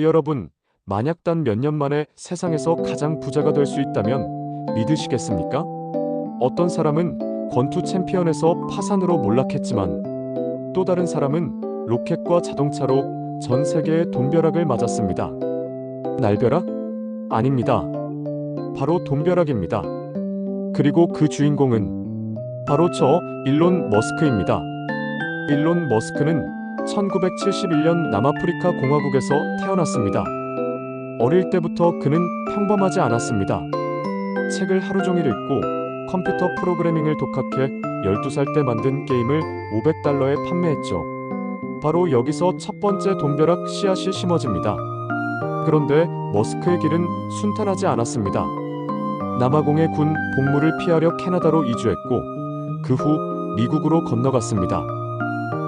여러분, 만약 단 몇 년 만에 세상에서 가장 부자가 될 수 있다면 믿으시겠습니까? 어떤 사람은 권투 챔피언에서 파산으로 몰락했지만 또 다른 사람은 로켓과 자동차로 전 세계의 돈벼락을 맞았습니다. 날벼락? 아닙니다. 바로 돈벼락입니다. 그리고 그 주인공은 바로 저 일론 머스크입니다. 일론 머스크는 1971년 남아프리카 공화국에서 태어났습니다. 어릴 때부터 그는 평범하지 않았습니다. 책을 하루 종일 읽고 컴퓨터 프로그래밍을 독학해 12살 때 만든 게임을 500달러에 판매했죠. 바로 여기서 첫 번째 돈벼락 씨앗이 심어집니다. 그런데 머스크의 길은 순탄하지 않았습니다. 남아공의 군 복무를 피하려 캐나다로 이주했고 그 후 미국으로 건너갔습니다.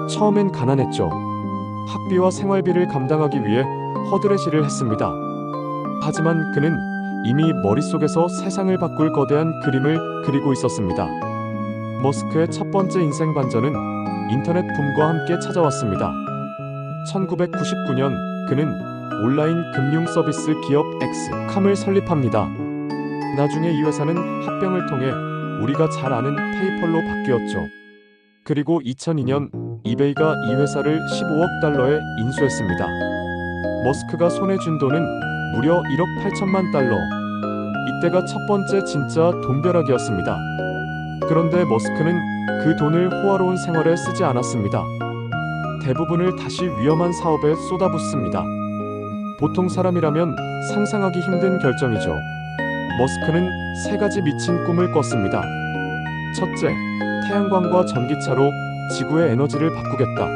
처음엔 가난했죠. 학비와 생활비를 감당하기 위해 허드렛일을 했습니다. 하지만 그는 이미 머릿속에서 세상을 바꿀 거대한 그림을 그리고 있었습니다. 머스크의 첫 번째 인생 반전은 인터넷 붐과 함께 찾아왔습니다. 1999년 그는 온라인 금융 서비스 기업 엑스캄을 설립합니다. 나중에 이 회사는 합병을 통해 우리가 잘 아는 페이펄로 바뀌었죠. 그리고 2002년 이베이가 이 회사를 15억 달러에 인수했습니다. 머스크가 손에 쥔 돈은 무려 1억 8천만 달러. 이때가 첫 번째 진짜 돈벼락이었습니다. 그런데 머스크는 그 돈을 호화로운 생활에 쓰지 않았습니다. 대부분을 다시 위험한 사업에 쏟아붓습니다. 보통 사람이라면 상상하기 힘든 결정이죠. 머스크는 세 가지 미친 꿈을 꿨습니다. 첫째, 태양광과 전기차로 지구의 에너지를 바꾸겠다.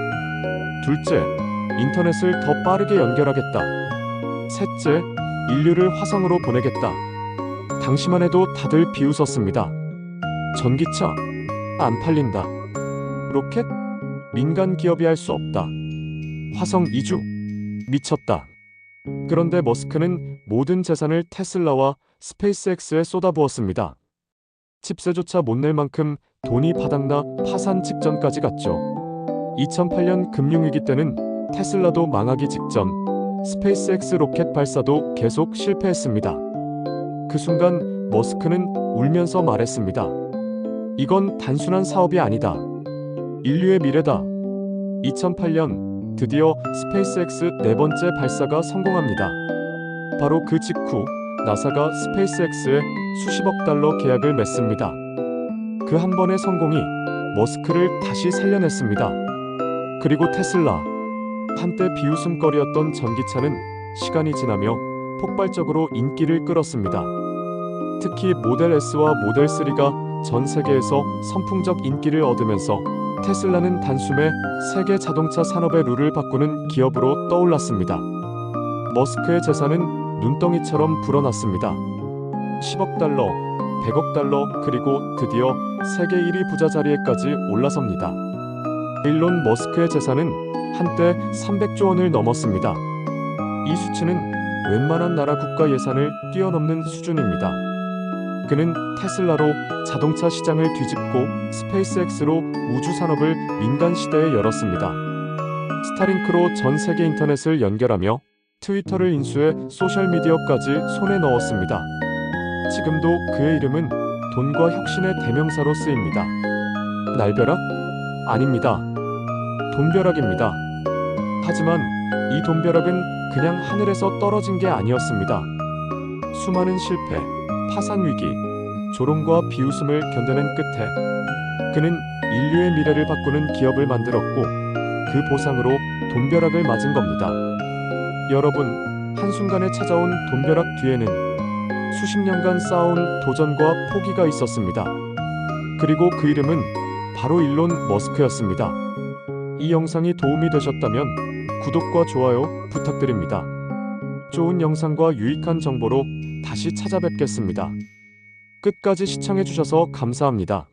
둘째, 인터넷을 더 빠르게 연결하겠다. 셋째, 인류를 화성으로 보내겠다. 당시만 해도 다들 비웃었습니다. 전기차? 안 팔린다. 로켓? 민간 기업이 할 수 없다. 화성 이주? 미쳤다. 그런데 머스크는 모든 재산을 테슬라와 스페이스X에 쏟아부었습니다. 칩세조차 못 낼 만큼 돈이 바닥나 파산 직전까지 갔죠. 2008년 금융위기 때는 테슬라도 망하기 직전, 스페이스X 로켓 발사도 계속 실패했습니다. 그 순간 머스크는 울면서 말했습니다. 이건 단순한 사업이 아니다. 인류의 미래다. 2008년 드디어 스페이스X 네 번째 발사가 성공합니다. 바로 그 직후 나사가 스페이스X에 수십억 달러 계약을 맺습니다. 그 한 번의 성공이 머스크를 다시 살려냈습니다. 그리고 테슬라. 한때 비웃음거리였던 전기차는 시간이 지나며 폭발적으로 인기를 끌었습니다. 특히 모델 S와 모델 3가 전 세계에서 선풍적 인기를 얻으면서 테슬라는 단숨에 세계 자동차 산업의 룰을 바꾸는 기업으로 떠올랐습니다. 머스크의 재산은 눈덩이처럼 불어났습니다. 10억 달러, 100억 달러, 그리고 드디어 세계 1위 부자 자리에까지 올라섭니다. 일론 머스크의 재산은 한때 300조 원을 넘었습니다. 이 수치는 웬만한 나라 국가 예산을 뛰어넘는 수준입니다. 그는 테슬라로 자동차 시장을 뒤집고 스페이스X로 우주 산업을 민간 시대에 열었습니다. 스타링크로 전 세계 인터넷을 연결하며 트위터를 인수해 소셜미디어까지 손에 넣었습니다. 지금도 그의 이름은 돈과 혁신의 대명사로 쓰입니다. 날벼락? 아닙니다. 돈벼락입니다. 하지만 이 돈벼락은 그냥 하늘에서 떨어진 게 아니었습니다. 수많은 실패, 파산 위기, 조롱과 비웃음을 견뎌낸 끝에 그는 인류의 미래를 바꾸는 기업을 만들었고 그 보상으로 돈벼락을 맞은 겁니다. 여러분, 한순간에 찾아온 돈벼락 뒤에는 수십 년간 쌓아온 도전과 포기가 있었습니다. 그리고 그 이름은 바로 일론 머스크였습니다. 이 영상이 도움이 되셨다면 구독과 좋아요 부탁드립니다. 좋은 영상과 유익한 정보로 다시 찾아뵙겠습니다. 끝까지 시청해주셔서 감사합니다.